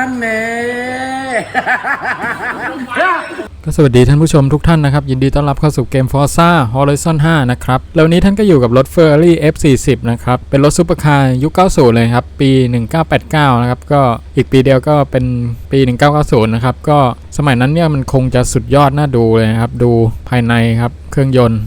ท่านแน่ก็สวัสดีท่านผู้ชมทุกท่านนะครับ ยินดีต้อนรับเข้าสู่เกม Forza Horizon 5 นะครับแล้วนี้ท่านก็อยู่กับรถ Ferrari F40 นะครับ เป็นรถซุปเปอร์คาร์ยุค 90 เลยครับ ปี 1989 นะครับ ก็อีกปีเดียวก็เป็นปี 1990 นะครับ ก็สมัยนั้นเนี่ยมันคงจะสุดยอดน่าดูเลยครับ ดูภายในครับ เครื่องยนต์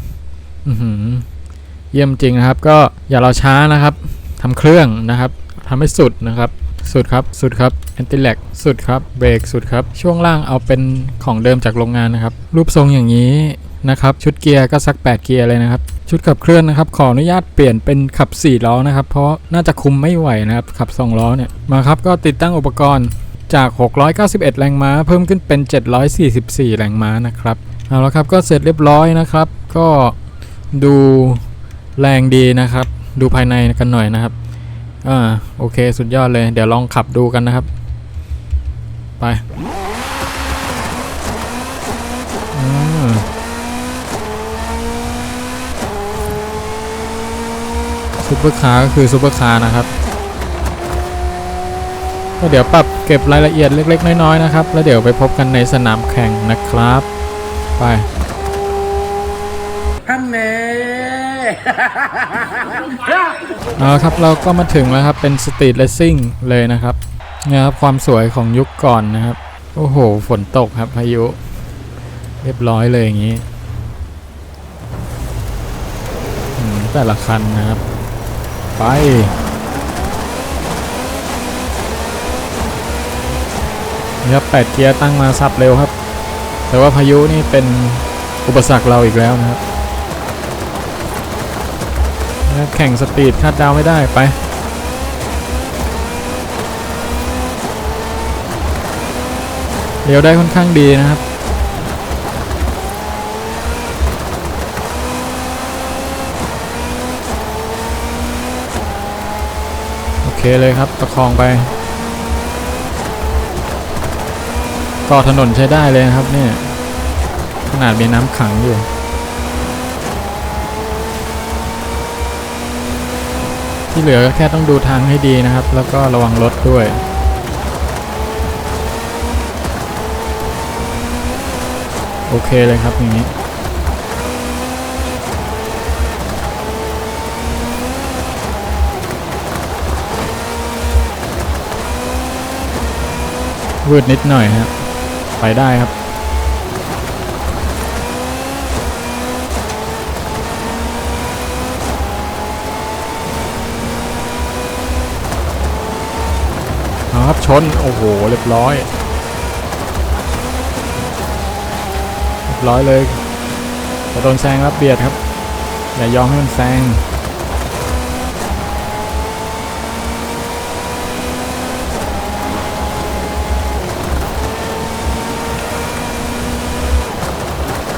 เยี่ยมจริงนะครับ ก็อย่ารอช้านะครับทำเครื่องนะครับทำให้สุดนะครับ สุดครับสุดครับ นติแลกสุดครับเบรกสุดครับ ช่วงล่างเอาเป็นของเดิมจากโรงงานนะครับ รูปทรงอย่างนี้นะครับชุดเกียร์ก็สัก 8 เกียร์เลยนะครับ ชุดขับเคลื่อนนะครับ ขออนุญาตเปลี่ยนเป็นขับ 4 ล้อนะครับ เพราะน่าจะคุมไม่ไหวนะครับ ขับ 2 ล้อเนี่ยมาครับก็ติดตั้งอุปกรณ์จาก 691 แรงม้า เพิ่มขึ้นเป็น 744 แรงม้านะครับเอาละครับก็เสร็จเรียบร้อยนะครับ ก็ดูแรงดีนะครับ ดูภายในกันหน่อยนะครับอ่าโอเคสุดยอดเลย เดี๋ยวลองขับดูกันนะครับ ไปอืมซุปเปอร์คาร์ก็คือซุปเปอร์คาร์นะครับ ก็เดี๋ยวปรับเก็บรายละเอียดเล็ก ๆ น้อย ๆ นะครับ แล้วเดี๋ยวไปพบกันในสนามแข่งนะครับ ไปท่านแน่เอาละครับเราก็มาถึงแล้วครับ เป็นสตรีทเลสซิ่งเลยนะครับ เนี่ยครับความสวยของยุคก่อนนะครับ โอ้โห ฝนตกครับพายุ เรียบร้อยเลยอย่างนี้ แต่ละคันนะครับ ไปนี่ครับแปดเกียร์ตั้งมาสับเร็วครับ แต่ว่าพายุนี่เป็นอุปสรรคเราอีกแล้วนะครับ แข่งสปีดคาดดาวไม่ได้ไป เลี้ยวได้ค่อนข้างดีนะครับ โอเคเลยครับประคองไป ก็ถนนใช้ได้เลยนะครับเนี่ยขนาดมีน้ำขังอยู่ที่เหลือก็แค่ต้องดูทางให้ดีนะครับ แล้วก็ระวังรถด้วย โอเคเลยครับอย่างนี้วืดนิดหน่อยครับไปได้ครับเอาครับชน โอ้โห เรียบร้อย ร้อยเลยจะโดนแซงรับเบียดครับ อย่ายอมให้มันแซง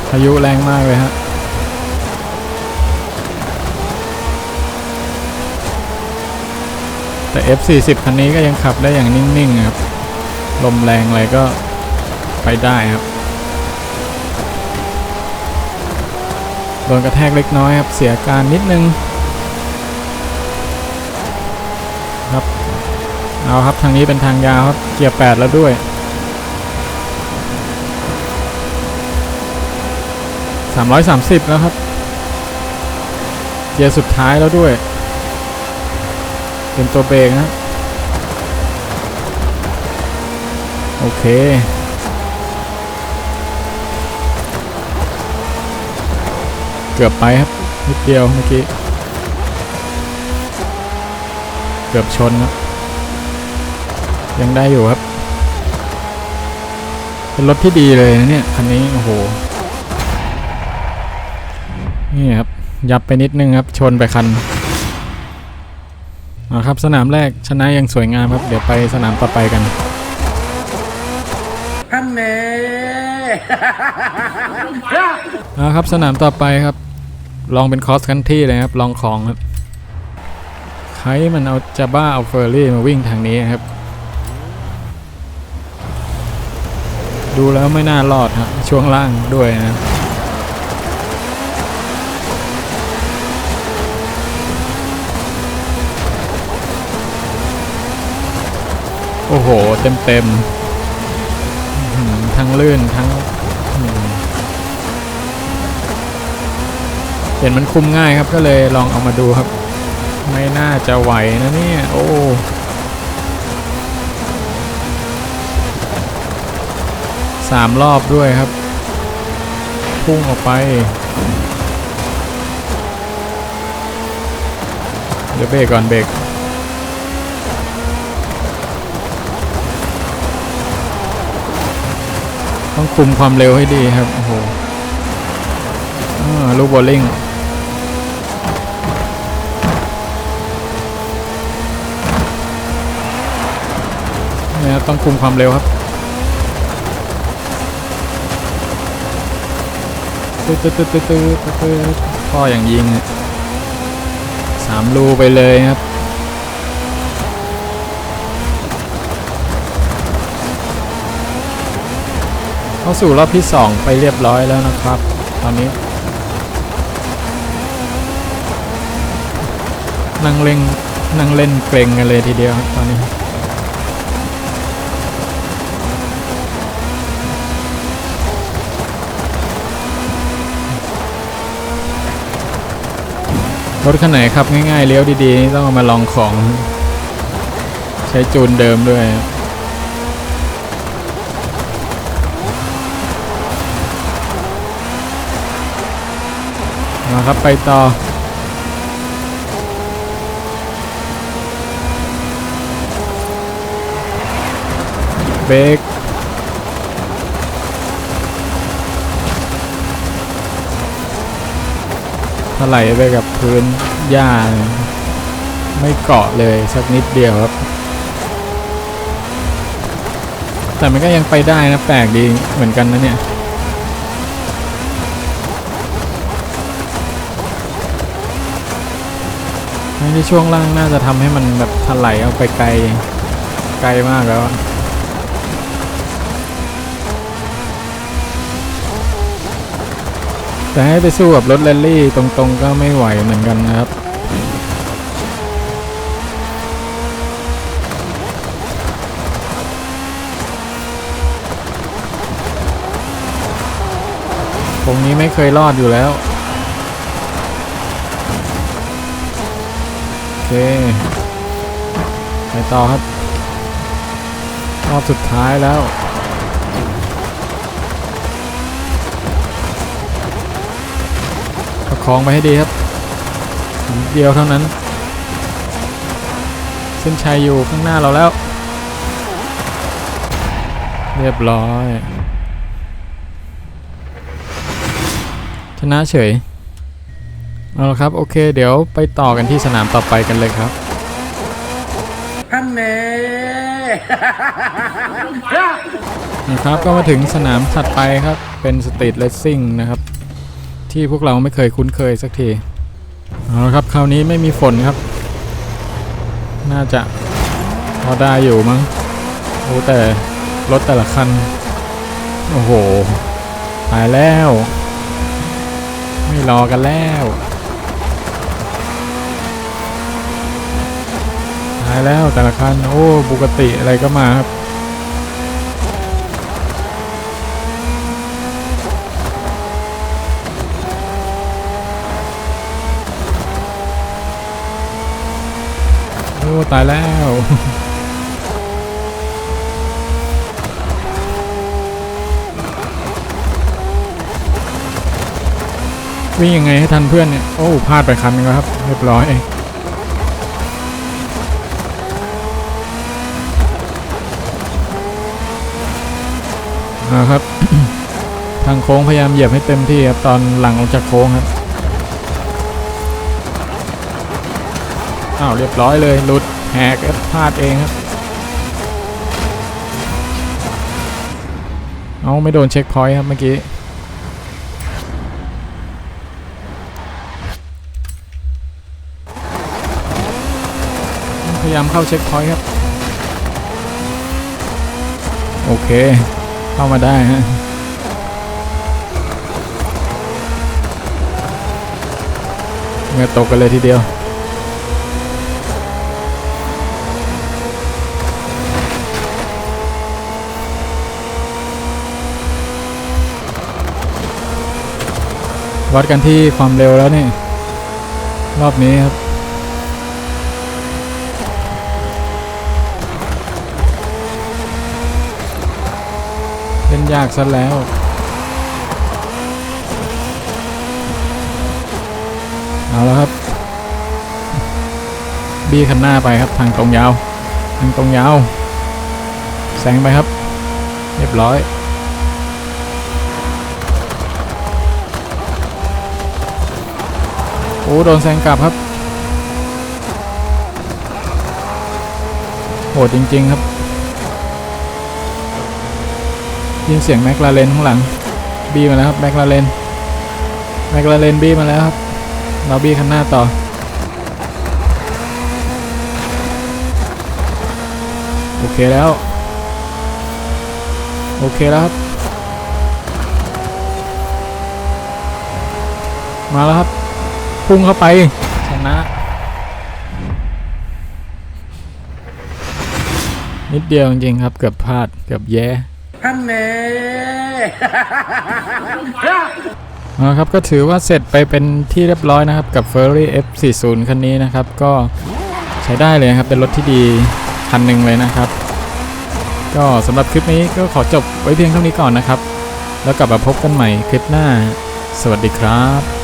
พายุแรงมากเลยฮะ แต่ F40 คันนี้ก็ยังขับได้อย่างนิ่ง ๆ ครับ ลมแรงอะไรก็ไปได้ครับ โดนกระแทกเล็กน้อยครับ เสียการนิดนึงครับเอาครับทางนี้เป็นทางยาวครับเกียร์8แล้วด้วย 330 แล้วครับ เกียร์สุดท้ายแล้วด้วย เป็นตัวเบรกนะ โอเค เกือบไปครับนิดเดียวเมื่อกี้ เกือบชนครับยังได้อยู่ครับ เป็นรถที่ดีเลยนะเนี่ยคันนี้โอ้โหนี่ครับยับไปนิดนึงครับชนไปคันเอาครับสนามแรกชนะอย่างสวยงามครับ เดี๋ยวไปสนามต่อไปกันท่านแน่เอาครับสนามต่อไปครับ ลองเป็นคอสคันที่เลยครับ ลองของครับ ใครมันเอาจะบ้าเอาเฟอร์รี่มาวิ่งทางนี้ครับ ดูแล้วไม่น่ารอดฮะช่วงล่างด้วยนะโอ้โห เต็มเต็มๆทั้งลื่นทั้งอื้อหือ เห็นมันคุมง่ายครับก็เลยลองเอามาดูครับ ไม่น่าจะไหวนะเนี่ยโอ้สามรอบด้วยครับ พุ่งออกไป เดี๋ยวเบรกก่อนเบรกต้องคุมความเร็วให้ดีครับ โอ้โหลูกบอลลิง เนี่ยต้องคุมความเร็วครับตืดตืดตืดตืดตืดตืดพ่ออย่างยิงสามรูไปเลยครับเข้าสู่รอบที่ 2 ไปเรียบร้อยแล้วนะครับ ตอนนี้ นั่งเล่นนั่งเล่นเกรงกันเลยทีเดียวครับตอนนี้ รถคันไหนครับง่ายๆเลี้ยวดีๆ ต้องเอามาลองของ ใช้จูนเดิมด้วยมาครับไปต่อเบรก ลายไปกับพื้นหญ้าไม่เกาะเลยสักนิดเดียวครับ แต่มันก็ยังไปได้นะแปลกดีเหมือนกันนะเนี่ยในที่ช่วงล่างน่าจะทำให้มันแบบถลายออกไปไกลไกลมากแล้วอะ แต่ให้ไปสู้กับรถแรลลี่ตรงๆก็ไม่ไหวเหมือนกันนะครับตรงนี้ไม่เคยรอดอยู่แล้ว โอเค ไปต่อครับ รอบสุดท้ายแล้ว ประ คองไปให้ดีครับนิดเดียวเท่านั้น เส้นชัยอยู่ข้างหน้าเราแล้ว เรียบร้อย ชนะเฉย เอาละครับ โอเค เดี๋ยวไปต่อกันที่สนามต่อไปกันเลยครับท่านแน่นะครับ ก็มาถึงสนามถัดไปครับ เป็นสตรีทเลสซิ่งนะครับ ที่พวกเราไม่เคยคุ้นเคยสักที เอาละครับคราวนี้ไม่มีฝนครับ น่าจะพอได้อยู่มั้งโอ้แต่รถแต่ละคัน โอ้โห ตายแล้ว ไม่รอกันแล้วตายแล้วแต่ละคัน โอ้บุกติอะไรก็มาครับ ตายแล้ว วิ่งยังไงให้ทันเพื่อนเนี่ย โอ้พลาดไปคันนึงแล้วครับ เรียบร้อยนะครับ ทางโค้งพยายามเหยียบให้เต็มที่ครับ ตอนหลังออกจากโค้งครับ อ้าวเรียบร้อยเลยหลุดแหกพลาดเองครับ เอาไม่โดนเช็คพอยต์ครับเมื่อกี้พยายามเข้าเช็คพอยต์ครับ โอเค เข้ามาได้ฮะเงื่อตกกันเลยทีเดียว วัดกันที่ความเร็วแล้วนี่ รอบนี้ครับเล่นยากซะแล้วเอาแล้วครับ บีคันหน้าไปครับทางตรงยาว ทางตรงยาวแซงไปครับ เรียบร้อย โอ้โดนแซงกลับครับโหดจริง ๆ ครับ ยินเสียงแม็กลาเรนข้างหลังบีมาแล้วครับแม็กลาเรนแม็กลาเรนบีมาแล้วครับเราบีคันหน้าต่อโอเคแล้ว โอเคแล้วครับ มาแล้วครับ พุ่งเข้าไปชนะนิดเดียวจริงๆครับ เกือบพลาดเกือบแย่ท่านแน่เอาละครับก็ถือว่าเสร็จไปเป็นที่เรียบร้อยนะครับ กับ Ferrari F40 คันนี้นะครับ ก็ใช้ได้เลยครับ เป็นรถที่ดีคันหนึ่งเลยนะครับ ก็สำหรับคลิปนี้ก็ขอจบไว้เพียงเท่านี้ก่อนนะครับ แล้วกลับมาพบกันใหม่คลิปหน้า สวัสดีครับ